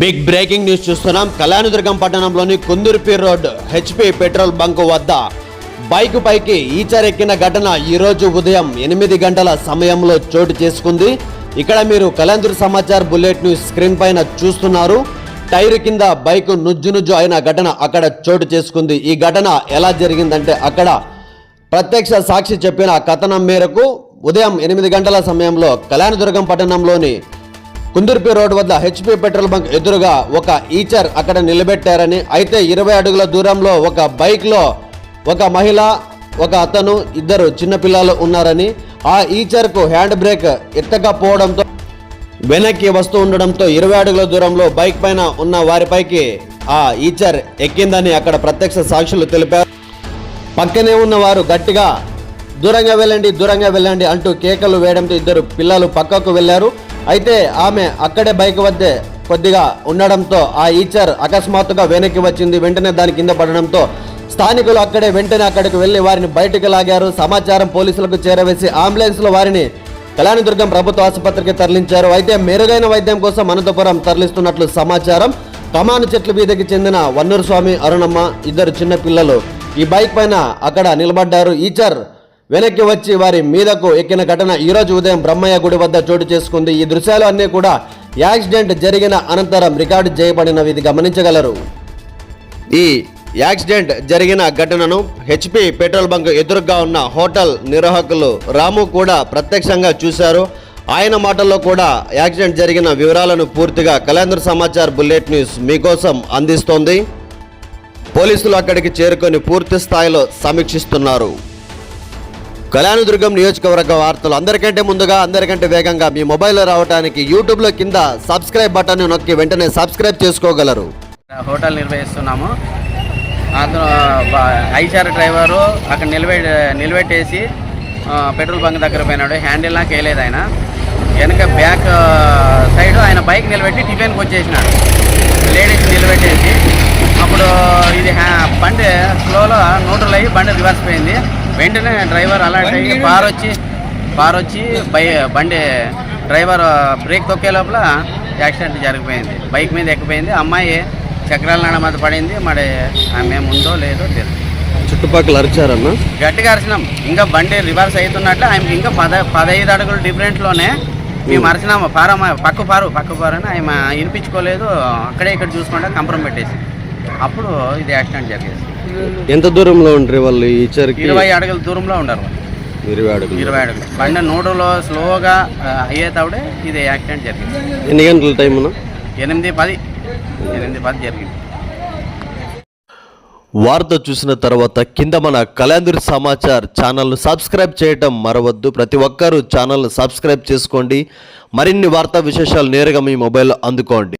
Big breaking news చూస్తున్నాం. కళ్యాణదుర్గం పట్టణంలోని Kundurpi road HP petrol bunk వద్ద బైక్ పైకి ఈచరెక్కిన ఘటన ఈరోజు ఉదయం ఎనిమిది గంటల సమయంలో చోటు చేసుకుంది. ఇక్కడ మీరు Kalyandurg Samachar bullet news screen పైన చూస్తున్నారు. టైర్ కింద బైక్ నుజ్జు నుజ్జు అయిన ఘటన అక్కడ చోటు చేసుకుంది. ఈ ఘటన ఎలా జరిగిందంటే అక్కడ ప్రత్యక్ష సాక్షి చెప్పిన కథనం మేరకు ఉదయం ఎనిమిది గంటల సమయంలో కళ్యాణదుర్గం పట్టణంలోని కుందుర్పి రోడ్ వద్ద హెచ్పి పెట్రోల్ బంక్ ఎదురుగా ఒక ఈచర్ అక్కడ నిలబెట్టారని అయితే ఇరవై అడుగుల దూరంలో ఒక బైక్లో ఒక మహిళ ఒక అతను ఇద్దరు చిన్నపిల్లలు ఉన్నారని ఆ ఈచర్కు హ్యాండ్ బ్రేక్ ఎత్తకపోవడంతో వెనక్కి వస్తూ ఉండడంతో ఇరవై అడుగుల దూరంలో బైక్ పైన ఉన్న వారిపైకి ఆ ఈచర్ ఎక్కిందని అక్కడ ప్రత్యక్ష సాక్షులు తెలిపారు. పక్కనే ఉన్న వారు గట్టిగా దూరంగా వెళ్ళండి దూరంగా వెళ్ళండి అంటూ కేకలు వేయడంతో ఇద్దరు పిల్లలు పక్కకు వెళ్ళారు. అయితే ఆమె అక్కడే బైక్ వద్దే కొద్దిగా ఉండడంతో ఆ ఈచర్ అకస్మాత్తుగా వెనక్కి వచ్చింది. వెంటనే దాని కింద పడడంతో స్థానికులు అక్కడే వెంటనే అక్కడికి వెళ్ళి వారిని బయటకు లాగారు. సమాచారం పోలీసులకు చేరవేసి అంబులెన్స్లో వారిని కళ్యాణదుర్గం ప్రభుత్వ ఆసుపత్రికి తరలించారు. అయితే మెరుగైన వైద్యం కోసం అనంతపురం తరలిస్తున్నట్లు సమాచారం. కమాను చెట్ల వీధికి చెందిన వన్నూరు స్వామి అరుణమ్మ ఇద్దరు చిన్న పిల్లలు ఈ బైక్ పైన అక్కడ నిలబడ్డారు. ఈచర్ వెనక్కి వచ్చి వారి మీదకు ఎక్కిన ఘటన ఈ రోజు ఉదయం బ్రహ్మయ్య గుడి వద్ద చోటు చేసుకుంది. ఈ దృశ్యాలు అన్నీ కూడా యాక్సిడెంట్ జరిగిన అనంతరం రికార్డు చేయబడినవి ఇది గమనించగలరు. ఈ యాక్సిడెంట్ జరిగిన ఘటనను హెచ్పి పెట్రోల్ బంక్ ఎదురుగా ఉన్న హోటల్ నిర్వాహకులు రాము కూడా ప్రత్యక్షంగా చూశారు. ఆయన మాటల్లో కూడా యాక్సిడెంట్ జరిగిన వివరాలను పూర్తిగా కళ్యాణ్ సమాచార్ బుల్లెట్ న్యూస్ మీకోసం అందిస్తోంది. పోలీసులు అక్కడికి చేరుకొని పూర్తి స్థాయిలో సమీక్షిస్తున్నారు. కళ్యాణదుర్గం నియోజకవర్గ వార్తలు అందరికంటే ముందుగా అందరికంటే వేగంగా మీ మొబైల్లో రావడానికి యూట్యూబ్లో కింద సబ్స్క్రైబ్ బటన్ నొక్కి వెంటనే సబ్స్క్రైబ్ చేసుకోగలరు. హోటల్ నిర్వహిస్తున్నాము. అతను ఐచార్ డ్రైవరు అక్కడ నిలబె నిలబెట్టేసి పెట్రోల్ బంక్ దగ్గర పోయినాడు. హ్యాండిల్ నాకు వేయలేదు ఆయన. వెనక బ్యాక్ సైడ్ ఆయన బైక్ నిలబెట్టి టిఫిన్కి వచ్చేసినాడు. లేడీస్ నిలబెట్టేసి అప్పుడు ఇది హ్యా- బండి స్లోలో న్యూట్రల్ అయ్యి బండి రివర్స్ పోయింది. వెంటనే డ్రైవర్ అలర్ట్ అయ్యి బార్ వచ్చి బై బండి డ్రైవర్ బ్రేక్ తొక్కే లోపల యాక్సిడెంట్ జరిగిపోయింది. బైక్ మీద ఎక్కిపోయింది. అమ్మాయి చక్రాల నాడ మీద పడింది. మరి ఆమె ఉందో లేదో తెలియదు చుట్టుపక్కల అరిచారన్న? గట్టిగా అరిచినాం. ఇంకా బండి రివర్స్ అవుతున్నట్లు ఆయనకి ఇంకా పద పదహైదు అడుగులు డిఫరెంట్లోనే మేము అరిచినాము. పారమ్మ పక్క పారు పక్క పారు అని ఆయన వినిపించుకోలేదు. అక్కడే ఇక్కడ చూసుకుంటే కంపరం పెట్టేసి అప్పుడు ఇది యాక్సిడెంట్ జరిగేది ఎంత దూరంలో ఉంటారు వాళ్ళు ఈ చరికి? ఇరవై అడుగుల దూరంలో ఉండరు ఇరవై అడుగులు. ఇరవై అడుగులు. బండి నూడులో స్లోగా అయ్యేటప్పుడే ఇది యాక్సిడెంట్ జరిగింది. ఎన్ని గంటల టైం ఎనిమిది పది. ఎనిమిది పది జరిగింది. వార్త చూసిన తర్వాత కింద మన కళ్యాణ్ సమాచార్ ఛానల్ను సబ్స్క్రైబ్ చేయటం మరవద్దు. ప్రతి ఒక్కరూ ఛానల్ను సబ్స్క్రైబ్ చేసుకోండి. మరిన్ని వార్తా విశేషాలు నేరుగా మీ మొబైల్లో అందుకోండి.